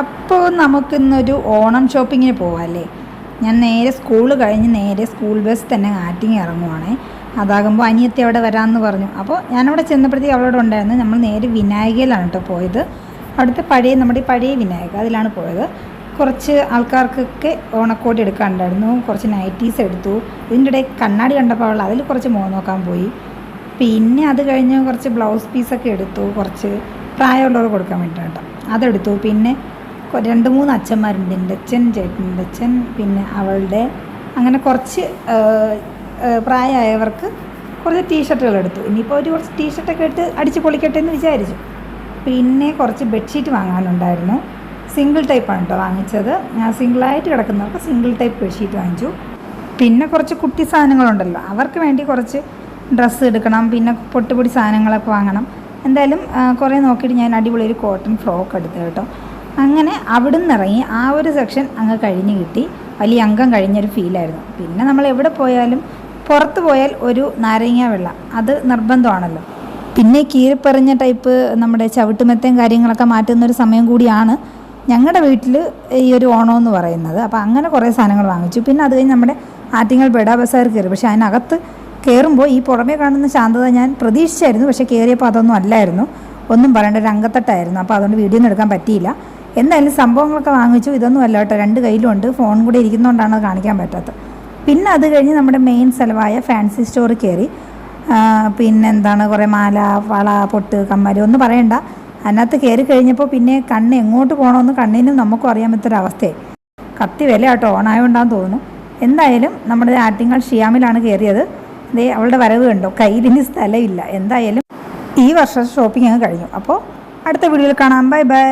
അപ്പോൾ നമുക്കിന്നൊരു ഓണം ഷോപ്പിങ്ങിന് പോവാമല്ലേ ഞാൻ നേരെ സ്കൂൾ കഴിഞ്ഞ് നേരെ സ്കൂൾ ബസ് തന്നെ ആറ്റിങ് ഇറങ്ങുവാണേ. അതാകുമ്പോൾ അനിയത്തി അവിടെ വരാമെന്ന് പറഞ്ഞു. അപ്പോൾ ഞാനവിടെ ചെന്നപ്പോഴത്തേക്ക് അവളോട് ഉണ്ടായിരുന്നു. നമ്മൾ നേരെ വിനായകയിലാണ് കേട്ടോ പോയത്. അവിടുത്തെ പഴയ നമ്മുടെ പഴയ വിനായക അതിലാണ് പോയത്. കുറച്ച് ആൾക്കാർക്കൊക്കെ ഓണക്കോട്ട് എടുക്കാനുണ്ടായിരുന്നു. കുറച്ച് നൈറ്റീസ് എടുത്തു. ഇതിന്റെ ഇടയിൽ കണ്ണാടി കണ്ടപ്പോൾ അവൾ അതിൽ കുറച്ച് മോ നോക്കാൻ പോയി. പിന്നെ അത് കഴിഞ്ഞ് കുറച്ച് ബ്ലൗസ് പീസൊക്കെ എടുത്തു. കുറച്ച് പ്രായമുള്ളവർ കൊടുക്കാൻ വേണ്ടിയിട്ട് അതെടുത്തു. പിന്നെ രണ്ട് മൂന്ന് അച്ഛന്മാരുണ്ട്. എന്റെ അച്ഛൻ ചേട്ടന്റെ അച്ഛൻ പിന്നെ അവളുടെ അങ്ങനെ കുറച്ച് പ്രായമായവർക്ക് കുറച്ച് ടീഷർട്ടുകൾ എടുത്തു. ഇനിയിപ്പോൾ ഒരു കുറച്ച് ടീഷർട്ടൊക്കെ എടുത്ത് അടിച്ച് പൊളിക്കട്ടെ എന്ന് വിചാരിച്ചു. പിന്നെ കുറച്ച് ബെഡ്ഷീറ്റ് വാങ്ങാനുണ്ടായിരുന്നു. സിംഗിൾ ടൈപ്പാണ് കേട്ടോ വാങ്ങിച്ചത്. ഞാൻ സിംഗിളായിട്ട് കിടക്കുന്നവർക്ക് സിംഗിൾ ടൈപ്പ് ബെഡ്ഷീറ്റ് വാങ്ങിച്ചു. പിന്നെ കുറച്ച് കുട്ടി സാധനങ്ങളുണ്ടല്ലോ. അവർക്ക് വേണ്ടി കുറച്ച് ഡ്രസ്സ് എടുക്കണം. പിന്നെ പൊട്ടുപൊടി സാധനങ്ങളൊക്കെ വാങ്ങണം. എന്തായാലും കുറേ നോക്കിയിട്ട് ഞാൻ അടിപൊളി ഒരു കോട്ടൺ ഫ്രോക്ക് എടുത്തു കേട്ടോ അങ്ങനെ അവിടുന്ന് ഇറങ്ങി ആ ഒരു സെക്ഷൻ അങ്ങ് കഴിഞ്ഞ് കിട്ടി. വലിയ അംഗം കഴിഞ്ഞൊരു ഫീലായിരുന്നു പിന്നെ നമ്മൾ എവിടെ പോയാലും പുറത്ത് പോയാൽ ഒരു നാരങ്ങ വെള്ളം അത് നിർബന്ധമാണല്ലോ. പിന്നെ കീറിപ്പറിഞ്ഞ ടൈപ്പ് നമ്മുടെ ചവിട്ടുമെത്തയും കാര്യങ്ങളൊക്കെ മാറ്റുന്ന ഒരു സമയം കൂടിയാണ് ഞങ്ങളുടെ വീട്ടിൽ ഈ ഒരു ഓണം എന്ന് പറയുന്നത്. അപ്പോൾ അങ്ങനെ കുറേ സാധനങ്ങൾ വാങ്ങിച്ചു. പിന്നെ അത് കഴിഞ്ഞ് നമ്മുടെ ആറ്റിങ്ങൽ ബെഡാ ബസാർ കയറി. പക്ഷേ അതിനകത്ത് കയറുമ്പോൾ ഈ പുറമേ കാണുന്ന ശാന്തത ഞാൻ പ്രതീക്ഷിച്ചായിരുന്നു. പക്ഷേ കയറിയപ്പോൾ അതൊന്നും അല്ലായിരുന്നു. ഒന്നും പറയേണ്ട ഒരു അംഗത്തട്ടായിരുന്നു അപ്പോൾ അതുകൊണ്ട് വീഡിയോ ഒന്നും എടുക്കാൻ പറ്റിയില്ല. എന്തായാലും സംഭവങ്ങളൊക്കെ വാങ്ങിച്ചു. ഇതൊന്നും അല്ല കേട്ടോ. രണ്ട് കയ്യിലുണ്ട് ഫോൺ കൂടെ ഇരിക്കുന്നതുകൊണ്ടാണ് അത് കാണിക്കാൻ പറ്റാത്തത്. പിന്നെ അത് കഴിഞ്ഞ് നമ്മുടെ മെയിൻ സ്ഥലമായ ഫാൻസി സ്റ്റോറിൽ കയറി പിന്നെ എന്താണ് കുറേ മാല വള പൊട്ട് കമ്മൽ ഒന്നും പറയണ്ട. അതിനകത്ത് കയറി കഴിഞ്ഞപ്പോൾ പിന്നെ കണ്ണ് എങ്ങോട്ട് പോകണമെന്ന് കണ്ണിനും നമുക്കും അറിയാൻ പറ്റൊരവസ്ഥയായി കത്തി വില കേട്ടോ ഓണായോണ്ടാന്ന് തോന്നുന്നു. എന്തായാലും നമ്മുടെ ആറ്റിങ്ങൾ ഷിയാമിലാണ് കയറിയത് അതേ അവളുടെ വരവ് കണ്ടോ? കയ്യിലിനി സ്ഥലമില്ല. എന്തായാലും ഈ വർഷം ഷോപ്പിംഗ് അങ്ങ് കഴിഞ്ഞു. അപ്പോൾ അടുത്ത വീഡിയോയിൽ കാണാം. Bye bye.